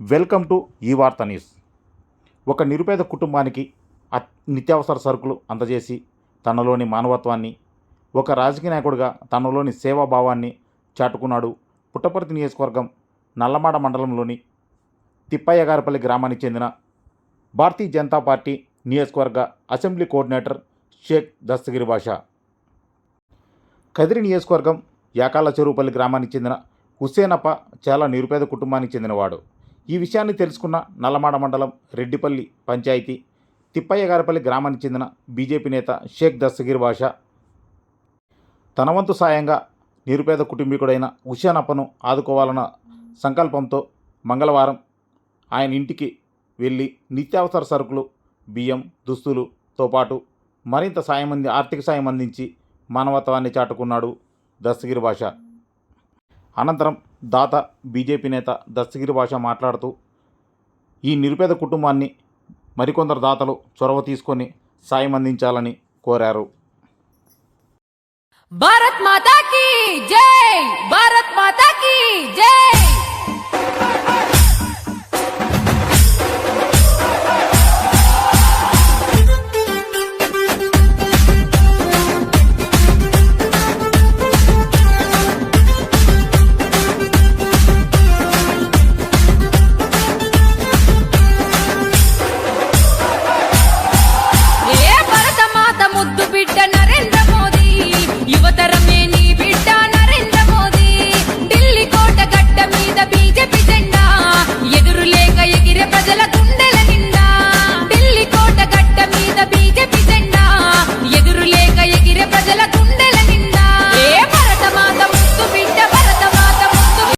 Welcome to ఈ వార్త news. ఒక నిరుపేద కుటుంబానికి అత్- నిత్యావసర సరుకులు అందజేసి తనలోని మానవత్వాన్ని ఒక రాజకీయ నాయకుడిగా తనలోని సేవాభావాన్ని చాటుకున్నాడు పుట్టపర్తి నియోజకవర్గం నల్లమాడ మండలంలోని తిప్పయ్యగారపల్లి గ్రామానికి చెందిన భారతీయ జనతా పార్టీ నియోజకవర్గ అసెంబ్లీ కోఆర్డినేటర్ షేక్ దస్తగిరి భాష కదిరి నియోజకవర్గం యాకాల చెరువుపల్లి గ్రామానికి చెందిన హుసేనప్ప చాలా నిరుపేద కుటుంబానికి చెందినవాడు. ఈ విషయాన్ని తెలుసుకున్న నల్లమాడ మండలం రెడ్డిపల్లి పంచాయతీ తిప్పయ్యగారపల్లి గ్రామానికి చెందిన బీజేపీ నేత షేక్ దస్తగిరి భాష తన వంతు సాయంగా నిరుపేద కుటుంబీకుడైన హుసేనప్పను ఆదుకోవాలన్న సంకల్పంతో మంగళవారం ఆయన ఇంటికి వెళ్ళి నిత్యావసర సరుకులు బియ్యం దుస్తులుతో పాటు మరింత సాయం అంది ఆర్థిక సాయం అందించి మానవత్వాన్ని చాటుకున్నాడు దస్తగిరి భాష. అనంతరం దాత బీజేపీ నేత దస్తగిరి భాష మాట్లాడుతూ ఈ నిరుపేద కుటుంబాన్ని మరికొందరు దాతలు చొరవ తీసుకొని సాయం అందించాలని కోరారు. భారత్ మాతాకి